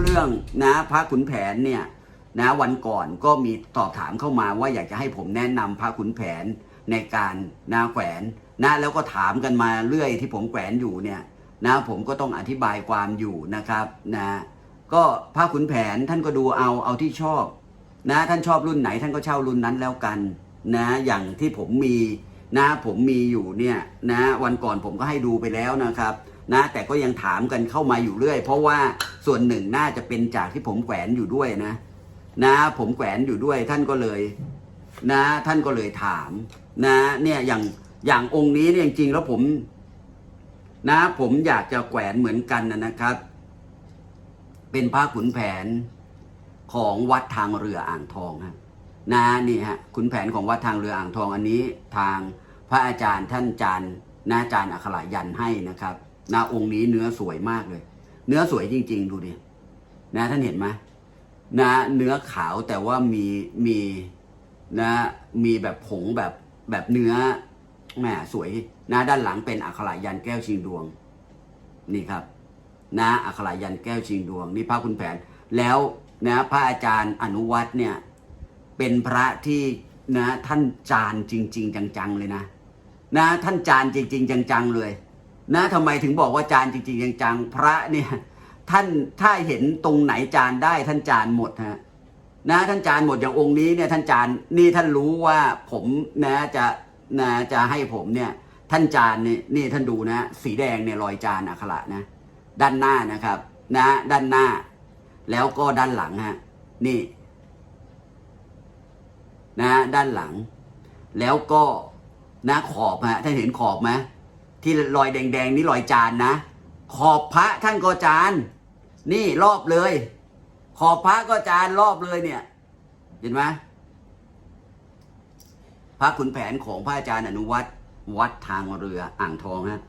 เรื่องนะพระขุนแผนเนี่ยนะวันก่อนก็มีตอบถามเข้ามาว่าอยากจะให้ผมแนะนำพระขุนแผนในการนะแขวนนะแล้วก็ถามกันมาเรื่อยที่ผมแขวนอยู่เนี่ยนะผมก็ต้องอธิบายความอยู่นะครับนะก็พระขุนแผนท่านก็ดูเอาเอาที่ชอบนะท่านชอบรุ่นไหนท่านก็เช่ารุ่นนั้นแล้วกันนะอย่างที่ผมมีนะผมมีอยู่เนี่ยนะวันก่อนผมก็ให้ดูไปแล้วนะครับ นะแต่ก็ยังถามกันเข้ามาอยู่เรื่อย เพราะว่าส่วนหนึ่งน่าจะเป็นจากที่ผมแขวนอยู่ด้วยนะ นะ ผมแขวนอยู่ด้วยท่านก็เลย นะ ท่านก็เลยถาม นะ เนี่ยอย่างอย่างองค์นี้เนี่ยจริงๆแล้วผม นะ ผมอยากจะแขวนเหมือนกันนะนะครับ เป็นพระขุนแผนของวัดทางเรืออ่างทองฮะนะนี่ฮะขุนแผนของวัดทางเรืออ่างทองอันนี้ ทางพระอาจารย์ท่านอาจารย์นะอาจารย์อัครายันให้นะครับ นะองค์นี้เนื้อสวยมากเลย เนื้อสวยจริง ๆ ดูดินะท่านเห็นไหมนะเนื้อขาวแต่ว่ามีมีนะมีแบบผงแบบแบบเนื้อแหมสวยนะด้านหลังเป็นอัครายันแก้วชิงดวง นี่ครับ นะอัครายันแก้วชิงดวง นี่พระคุณแผน แล้วนะพระอาจารย์อนุวัตเนี่ย เป็นพระที่นะท่านจานจริง ๆ จังๆเลยนะ นะท่านจานจริง ๆ จังๆเลย นะทำไมถึงบอกว่าจานจริงๆจังๆพระเนี่ยท่านถ้าเห็นตรงไหนจานได้ท่านจานหมดฮะนะท่านจานหมดอย่างองค์นี้เนี่ยท่านจานนี่ท่านรู้ว่าผมนะจะนะจะให้ผมเนี่ยท่านจานนี่นี่ท่านดูนะ สีแดงเนี่ยรอยจานอักขระนะ ด้านหน้านะครับ นะ ด้านหน้า แล้วก็ด้านหลังฮะนี่ นะ ด้านหลัง แล้วก็นะขอบฮะท่านเห็นขอบไหม ที่รอยแดงๆนี่รอยจานนะ ขอบพระท่านก็จาน นี่รอบเลย ขอบพระก็จานรอบเลยเนี่ย เห็นไหมพระขุนแผนของพระอาจารย์อนุวัตรวัดทางเรืออ่างทองฮะ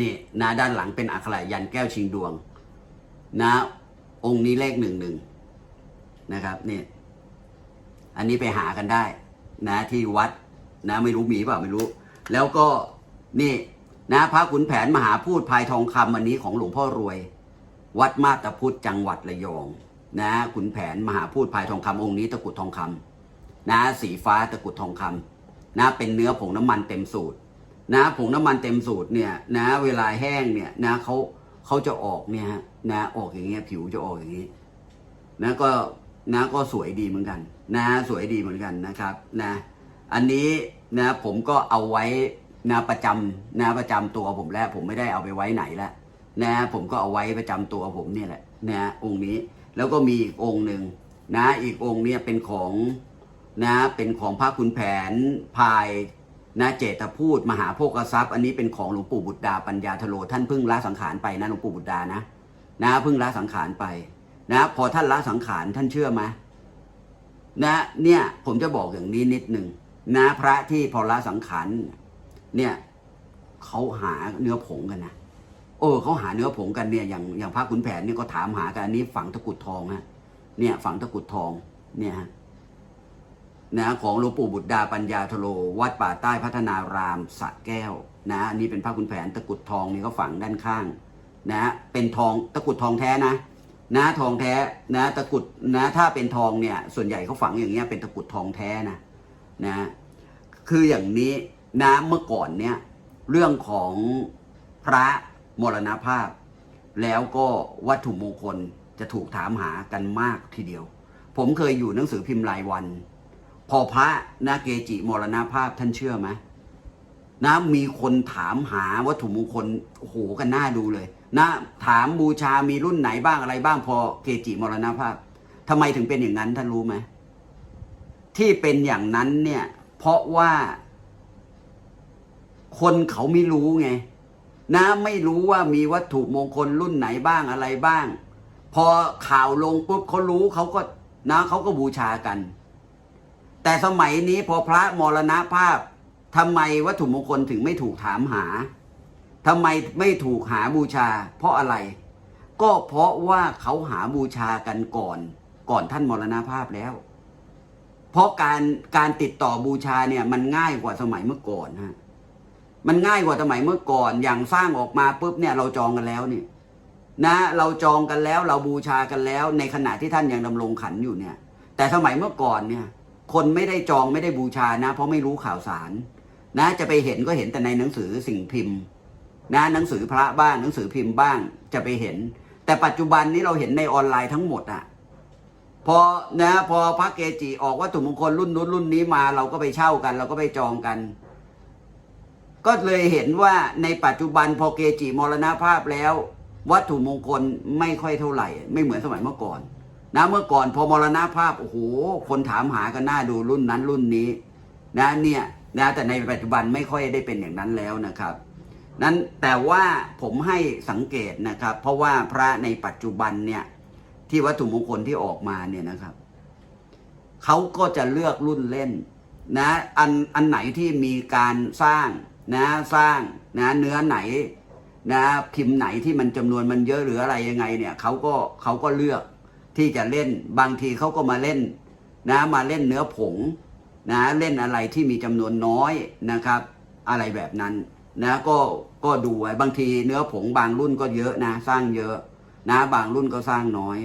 นี่นะด้านหลังเป็นอักขระยันแก้วชิงดวง นะ องค์นี้เลขหนึ่งหนึ่งนะครับนี่อันนี้ไปหากันได้ นะที่วัดนะไม่รู้มีเปล่าไม่รู้ แล้วก็ นี่นะพระขุนแผนมหาพูดภายทองคำอันนี้ของหลวงพ่อรวย วัดมาตาพุทธจังหวัดระยอง นะขุนแผนมหาพูดภายทองคำองค์นี้ตะกุดทองคำนะสีฟ้าตะกุดทองคำนะเป็นเนื้อผงน้ำมันเต็มสูตร นะผงน้ำมันเต็มสูตรเนี่ยนะเวลาแห้งเนี่ยนะเขาเขาจะออกเนี่ยนะออกอย่างเงี้ยผิวจะออกอย่างนี้นะก็นะก็สวยดีเหมือนกัน นะสวยดีเหมือนกันนะครับนะอันนี้นะผมก็เอาไว้ นะประจำนะประจำตัวผมแล้ว ผมไม่ได้เอาไปไว้ไหนแล้วนะผมก็เอาไว้ประจำตัวผมเนี่ยแหละนะองค์นี้แล้วก็มีอีกองค์หนึ่งนะอีกองค์เนี่ยเป็นของนะเป็นของพระคุณแผนพายนะเจตพูดมหาโภคทรัพย์ อันนี้เป็นของหลวงปู่บุตรดาปัญญาทโลท่านเพิ่งละสังขารไปนะหลวงปู่บุตรดานะนะเพิ่งละสังขารไปนะพอท่านละสังขารท่านเชื่อไหมนะเนี่ยผมจะบอกอย่างนี้นิดหนึ่งนะพระที่พอละสังขาร เนี่ยเขาหาเนื้อผงกันนะโอ้เขาหาเนื้อผงกันเนี่ยอย่างอย่างพระขุนแผนเนี่ยก็ถามหากันอันนี้ฝังตะกุดทองฮะเนี่ยฝังตะกุดทองเนี่ยฮะนะของหลวงปู่บุตรดาปัญญาทโล วัดป่าใต้พัฒนารามสระแก้วนะอันนี้เป็นพระขุนแผนตะกุดทองนี่ก็ฝังด้านข้าง นะเป็นทองตะกุดทองแท้นะนะทองแท้นะตะกุดนะถ้าเป็นทองเนี่ยส่วนใหญ่เขาฝังอย่างเงี้ยเป็นตะกุดทองแท้นะนะคืออย่างนี้ นะเมื่อก่อนเนี่ยเรื่องของพระมรณภาพ แล้วก็วัตถุมงคลจะถูกถามหากันมากทีเดียว ผมเคยอยู่หนังสือพิมพ์รายวัน พอพระนะเกจิมรณภาพท่านเชื่อไหมนะมีคนถามหาวัตถุมงคลโอ้โหกันหน้าดูเลย นะถามบูชามีรุ่นไหนบ้างอะไรบ้างพอเกจิมรณภาพทำไมถึงเป็นอย่างนั้นท่านรู้ไหมที่เป็นอย่างนั้นเนี่ยเพราะว่า คนเขาไม่รู้ไงนะไม่รู้ว่ามีวัตถุมงคลรุ่นไหนบ้างอะไรบ้าง พอข่าวลงปุ๊บเขารู้เขาก็นะเขาก็บูชากัน แต่สมัยนี้พอพระมรณภาพทำไมวัตถุมงคลถึงไม่ถูกถามหาทำไมไม่ถูกหาบูชา เพราะอะไร ก็เพราะว่าเขาหาบูชากันก่อน ก่อนท่านมรณภาพแล้ว เพราะการการติดต่อบูชาเนี่ยมันง่ายกว่าสมัยเมื่อก่อนฮะ มันง่ายกว่าสมัยเมื่อก่อนอย่างสร้างออกมาปุ๊บเนี่ยเราจองกันแล้วเนี่ยนะเราจองกันแล้วเราบูชากันแล้ว ในขณะที่ท่านยังดำรงขันอยู่เนี่ย แต่สมัยเมื่อก่อนเนี่ย คนไม่ได้จองไม่ได้บูชานะ เพราะไม่รู้ข่าวสาร นะจะไปเห็นก็เห็นแต่ในหนังสือสิ่งพิมพ์ นะหนังสือพระบ้างหนังสือพิมพ์บ้างจะไปเห็น แต่ปัจจุบันนี้เราเห็นในออนไลน์ทั้งหมดอะพอนะพอพระเกจิออกวัตถุมงคลรุ่นนู้นรุ่นนี้มาเราก็ไปเช่ากัน เราก็ไปจองกัน ก็เลยเห็นว่าในปัจจุบันพอเกจิมรณภาพแล้ว วัตถุมงคลไม่ค่อยเท่าไหร่ ไม่เหมือนสมัยเมื่อก่อน นะเมื่อก่อนพอมรณภาพโอ้โหคนถามหากันหน้าดูรุ่นนั้นรุ่นนี้ นะเนี่ยนะแต่ในปัจจุบันไม่ค่อยได้เป็นอย่างนั้นแล้วนะครับนั้นแต่ว่าผมให้สังเกตนะครับ เพราะว่าพระในปัจจุบันเนี่ยที่วัตถุมงคลที่ออกมาเนี่ยนะครับเขาก็จะเลือกรุ่นเล่นนะอันอันไหนที่มีการสร้าง นะสร้างนะเนื้อไหนนะพิมพ์ไหนที่มันจำนวนมันเยอะหรืออะไรยังไงเนี่ยเขาก็เขาก็เลือกที่จะเล่นบางทีเขาก็มาเล่นนะมาเล่นเนื้อผงนะเล่นอะไรที่มีจำนวนน้อยนะครับ อะไรแบบนั้นนะก็ก็ดูไว้บางทีเนื้อผงบางรุ่นก็เยอะนะ สร้างเยอะนะบางรุ่นก็สร้างน้อย